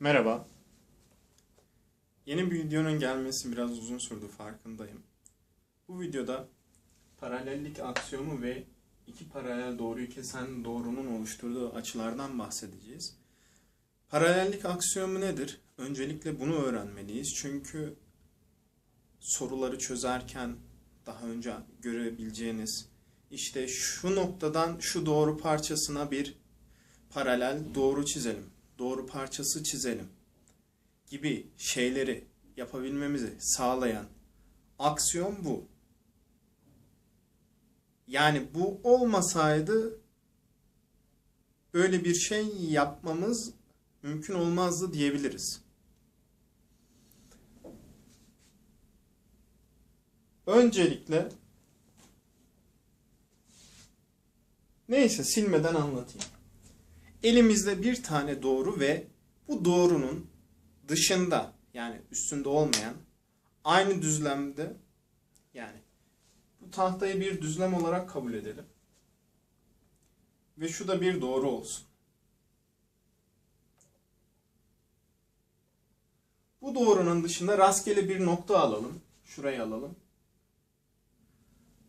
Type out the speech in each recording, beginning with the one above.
Merhaba. Yeni bir videonun gelmesi biraz uzun sürdü farkındayım. Bu videoda paralellik aksiyomu ve iki paralel doğruyu kesen doğrunun oluşturduğu açılardan bahsedeceğiz. Paralellik aksiyomu nedir? Öncelikle bunu öğrenmeliyiz. Çünkü soruları çözerken daha önce görebileceğiniz işte şu noktadan şu doğru parçasına bir paralel doğru çizelim. Doğru parçası çizelim gibi şeyleri yapabilmemizi sağlayan aksiyon bu. Yani bu olmasaydı böyle bir şey yapmamız mümkün olmazdı diyebiliriz. Öncelikle neyse silmeden anlatayım. Elimizde bir tane doğru ve bu doğrunun dışında yani üstünde olmayan aynı düzlemde yani bu tahtayı bir düzlem olarak kabul edelim. Ve şu da bir doğru olsun. Bu doğrunun dışında rastgele bir nokta alalım. Şurayı alalım.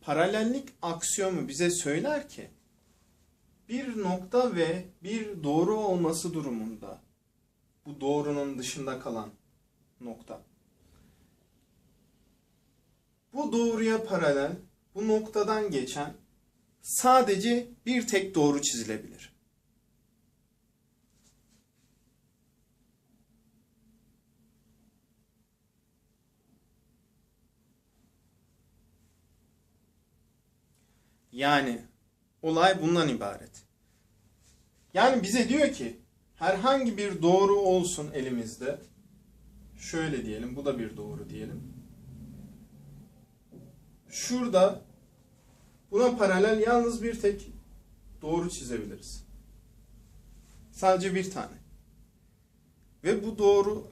Paralellik aksiyomu bize söyler ki bir nokta ve bir doğru olması durumunda bu doğrunun dışında kalan nokta. Bu doğruya paralel bu noktadan geçen sadece bir tek doğru çizilebilir. Yani olay bundan ibaret. Yani bize diyor ki herhangi bir doğru olsun elimizde. Şöyle diyelim, bu da bir doğru diyelim. Şurada buna paralel yalnız bir tek doğru çizebiliriz. Sadece bir tane. Ve bu doğru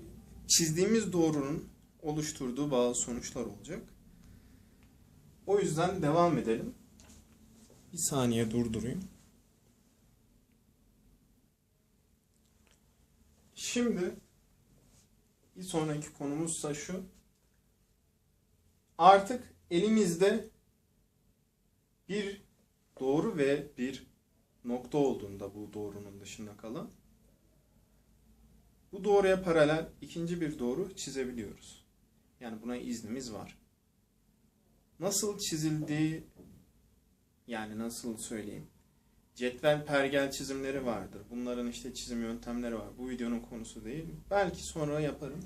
çizdiğimiz doğrunun oluşturduğu bazı sonuçlar olacak. O yüzden devam edelim. Bir saniye durdurayım. Şimdi bir sonraki konumuzsa şu. Artık elimizde bir doğru ve bir nokta olduğunda bu doğrunun dışında kalan bu doğruya paralel ikinci bir doğru çizebiliyoruz. Yani buna iznimiz var. Nasıl çizildiği yani nasıl söyleyeyim? Cetvel pergel çizimleri vardır. Bunların işte çizim yöntemleri var. Bu videonun konusu değil. Belki sonra yaparım.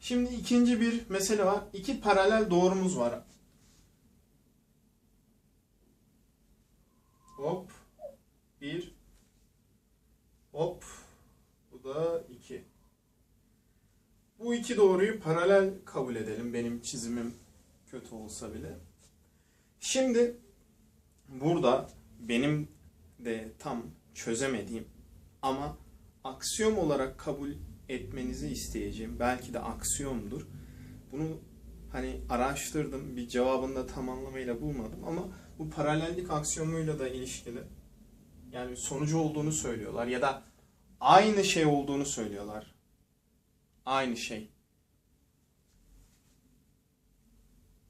Şimdi ikinci bir mesele var. İki paralel doğrumuz var. Hop. Bir. Hop. Bu da iki. Bu iki doğruyu paralel kabul edelim. Benim çizimim kötü olsa bile. Şimdi burada benim de tam çözemediğim ama aksiyom olarak kabul etmenizi isteyeceğim. Belki de aksiyomdur. Bunu hani araştırdım. Bir cevabını da tam anlamıyla bulmadım ama bu paralellik aksiyomuyla da ilişkili. Yani sonucu olduğunu söylüyorlar ya da aynı şey olduğunu söylüyorlar. Aynı şey.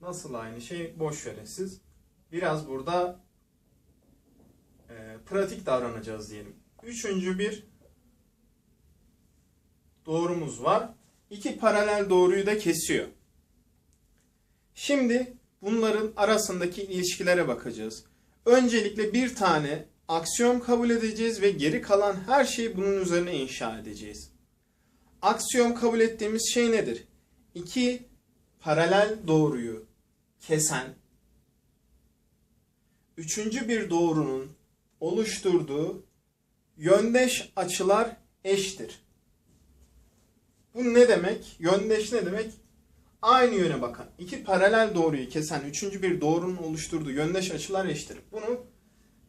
Nasıl aynı şey? Boş verin siz. Biraz burada pratik davranacağız diyelim. Üçüncü bir doğrumuz var. İki paralel doğruyu da kesiyor. Şimdi bunların arasındaki ilişkilere bakacağız. Öncelikle bir tane aksiyom kabul edeceğiz ve geri kalan her şeyi bunun üzerine inşa edeceğiz. Aksiyom kabul ettiğimiz şey nedir? İki paralel doğruyu kesen üçüncü bir doğrunun oluşturduğu yöndeş açılar eştir. Bu ne demek? Yöndeş ne demek? Aynı yöne bakan, iki paralel doğruyu kesen üçüncü bir doğrunun oluşturduğu yöndeş açılar eşittir. Bunu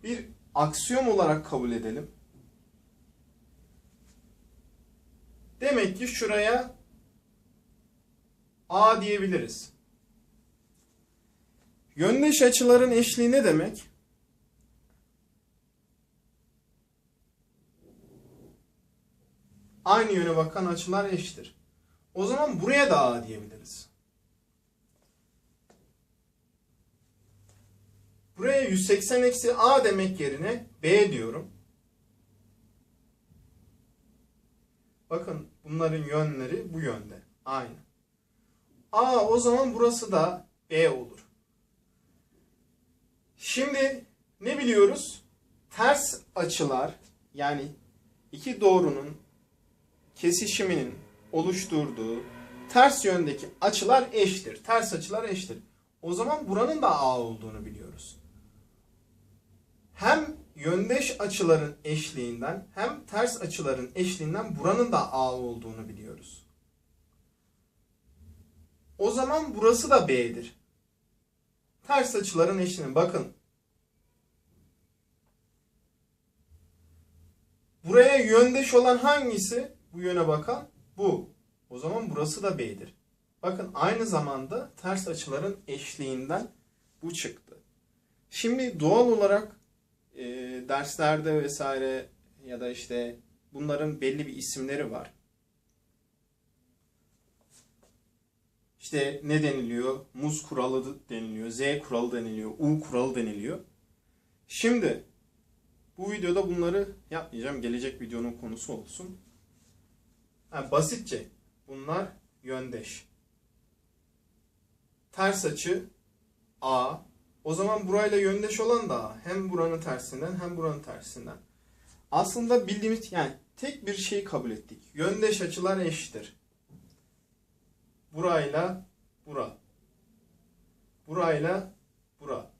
bir aksiyom olarak kabul edelim. Demek ki şuraya A diyebiliriz. Yöndeş açıların eşliği ne demek? Aynı yöne bakan açılar eşittir. O zaman buraya da A diyebiliriz. Buraya 180 eksi A demek yerine B diyorum. Bakın bunların yönleri bu yönde. Aynı. A o zaman burası da B olur. Şimdi ne biliyoruz? Ters açılar yani iki doğrunun kesişiminin oluşturduğu ters yöndeki açılar eşittir. Ters açılar eşittir. O zaman buranın da A olduğunu biliyoruz. Hem yöndeş açıların eşliğinden hem ters açıların eşliğinden buranın da A olduğunu biliyoruz. O zaman burası da B'dir. Ters açıların eşliğine bakın. Buraya yöndeş olan hangisi? Bu yöne bakan bu. O zaman burası da B'dir. Bakın aynı zamanda ters açıların eşliğinden bu çıktı. Şimdi doğal olarak e, derslerde vesaire ya da işte bunların belli bir isimleri var. İşte ne deniliyor? Muz kuralı deniliyor, Z kuralı deniliyor, U kuralı deniliyor. Şimdi bu videoda bunları yapmayacağım. Gelecek videonun konusu olsun. Ha, basitçe bunlar yöndeş. Ters açı A. O zaman burayla yöndeş olan da A. Hem buranın tersinden hem buranın tersinden. Aslında bildiğimiz yani tek bir şeyi kabul ettik. Yöndeş açılar eşittir. Burayla bura. Burayla bura.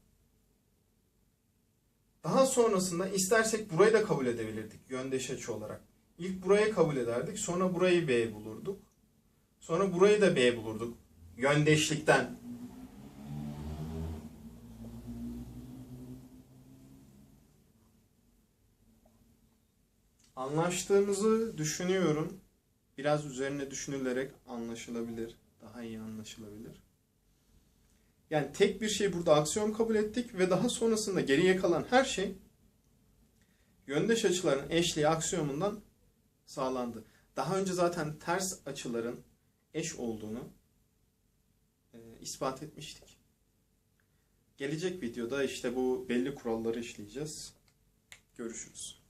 Daha sonrasında istersek burayı da kabul edebilirdik yöndeş açı olarak. İlk burayı kabul ederdik, sonra burayı B bulurduk. Sonra burayı da B bulurduk. Yöndeşlikten. Anlaştığımızı düşünüyorum. Biraz üzerine düşünülerek anlaşılabilir. Daha iyi anlaşılabilir. Yani tek bir şey burada aksiyon kabul ettik ve daha sonrasında geriye kalan her şey yöndeş açıların eşliği aksiyomundan sağlandı. Daha önce zaten ters açıların eş olduğunu e, ispat etmiştik. Gelecek videoda işte bu belli kuralları işleyeceğiz. Görüşürüz.